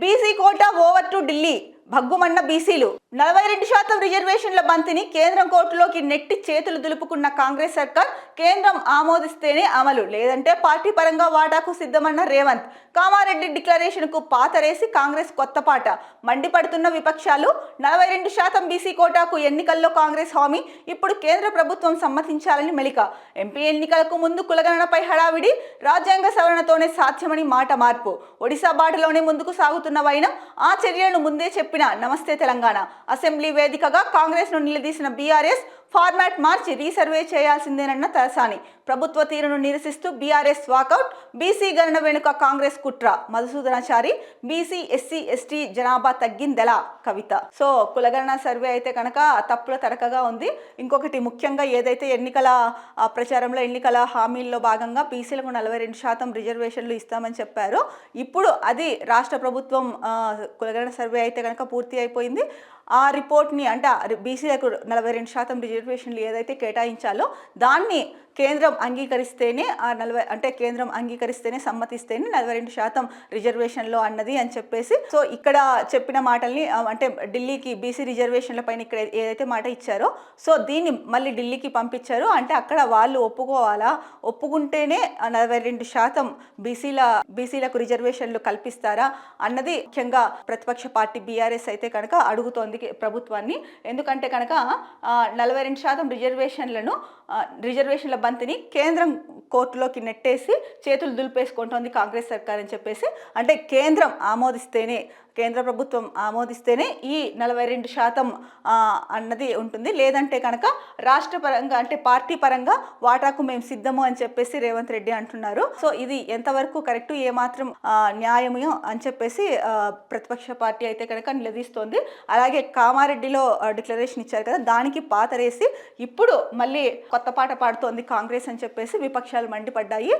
BC quota over to Delhi. భగ్గుమన్న బీసీలు. నలభై రెండు శాతం రిజర్వేషన్ల బంతిని కేంద్రం కోర్టులోకి నెట్టి చేతులు దులుపుకున్న కాంగ్రెస్ సర్కార్ కేంద్రం ఆమోదిస్తేనే అమలు. లేదంటే పార్టీ పరంగా వాటాకు సిద్ధమన్న రేవంత్. కామారెడ్డి డిక్లరేషన్కు పాతరేసి కాంగ్రెస్ కొత్త పాట. మండిపడుతున్న విపక్షాలు నలభై రెండు శాతం బీసీ కోటాకు ఎన్నికల్లో కాంగ్రెస్ హామీ. ఇప్పుడు కేంద్ర ప్రభుత్వం సమ్మతించాలని మెలిక. ఎంపీ ఎన్నికలకు ముందు కులగణనపై హడావిడి రాజ్యాంగ సవరణతోనే సాధ్యమని మాట మార్పు. ఒడిశా బాటలోనే ముందుకు సాగుతున్న వైన ఆ చర్యలను ముందే చెప్పిన నమస్తే తెలంగాణ అసెంబ్లీ వేదికగా కాంగ్రెస్ను నిలదీసిన బీఆర్ఎస్ ఫార్మాట్ మార్చి రీసర్వే చేయాల్సిందేనన్న తలసాని. ప్రభుత్వ తీరును నిరసిస్తూ బీఆర్ఎస్ వాకౌట్ బీసీ గణన వెనుక కాంగ్రెస్ కుట్ర. మధుసూదనాచారి బీసీ ఎస్సీ ఎస్టీ జనాభా తగ్గిందెలా కవిత. సో కులగణన సర్వే అయితే కనుక తప్పుల తడకగా ఉంది. ఇంకొకటి ముఖ్యంగా ఏదైతే ఎన్నికల ప్రచారంలో ఎన్నికల హామీల్లో భాగంగా బీసీలకు నలభై రెండు శాతం రిజర్వేషన్లు ఇస్తామని చెప్పారు. ఇప్పుడు అది రాష్ట్ర ప్రభుత్వం కులగణన సర్వే అయితే కనుక పూర్తి అయిపోయింది. ఆ రిపోర్ట్ని అంటే బీసీలకు నలభై రెండు శాతం రిజర్వేషన్లు ఏదైతే కేటాయించాలో దాన్ని కేంద్రం అంగీకరిస్తేనే ఆ నలభై అంటే కేంద్రం అంగీకరిస్తేనే సమ్మతిస్తేనే నలభై రెండు శాతం రిజర్వేషన్లో అన్నది అని చెప్పేసి సో ఇక్కడ చెప్పిన మాటల్ని అంటే ఢిల్లీకి బీసీ రిజర్వేషన్ల పైన ఇక్కడ ఏదైతే మాట ఇచ్చారో సో దీన్ని మళ్ళీ ఢిల్లీకి పంపించారు. అంటే అక్కడ వాళ్ళు ఒప్పుకోవాలా? ఒప్పుకుంటేనే నలభై రెండు శాతం బీసీల బీసీలకు రిజర్వేషన్లు కల్పిస్తారా? అన్నది ముఖ్యంగా ప్రతిపక్ష పార్టీ బీఆర్ఎస్ అయితే కనుక అడుగుతోంది. ప్రభుత్వాన్ని. ఎందుకంటే కనుక నలభై రెండు శాతం రిజర్వేషన్లను రిజర్వేషన్ల బంతిని కేంద్రం కోర్టులోకి నెట్టేసి చేతులు దులిపేసుకుంటోంది కాంగ్రెస్ సర్కార్ అని చెప్పేసి. అంటే కేంద్రం ఆమోదిస్తేనే కేంద్ర ప్రభుత్వం ఆమోదిస్తేనే ఈ నలభై రెండు శాతం అన్నది ఉంటుంది. లేదంటే కనుక రాష్ట్ర పరంగా అంటే పార్టీ పరంగా వాటాకు మేము సిద్ధము అని చెప్పేసి రేవంత్ రెడ్డి అంటున్నారు. సో ఇది ఎంతవరకు కరెక్ట్ ఏమాత్రం న్యాయమో అని చెప్పేసి ప్రతిపక్ష పార్టీ అయితే కనుక నిలదీస్తోంది. అలాగే కామారెడ్డిలో డిక్లరేషన్ ఇచ్చారు కదా దానికి పాతరేసి ఇప్పుడు మళ్ళీ కొత్త పాట పాడుతోంది కాంగ్రెస్ అని చెప్పేసి విపక్షాలు మండిపడ్డాయి.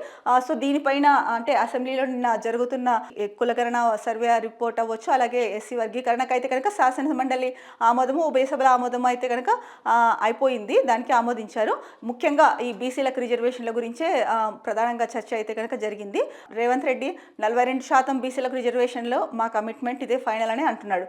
సో దీనిపైన అంటే అసెంబ్లీలో నిన్న జరుగుతున్న ఈ కులకరణ సర్వే రిపోర్ట్ అవ్వచ్చు అలాగే ఎస్సీ వర్గీకరణకు అయితే కనుక శాసన మండలి ఆమోదము ఉభయ సభల ఆమోదము అయితే కనుక అయిపోయింది. దానికి ఆమోదించారు. ముఖ్యంగా ఈ బీసీలకు రిజర్వేషన్ల గురించే ప్రధానంగా చర్చ అయితే కనుక జరిగింది. రేవంత్ రెడ్డి నలభై రెండు శాతం బీసీలకు రిజర్వేషన్లో మా కమిట్మెంట్ ఇదే ఫైనల్ అని అంటున్నాడు.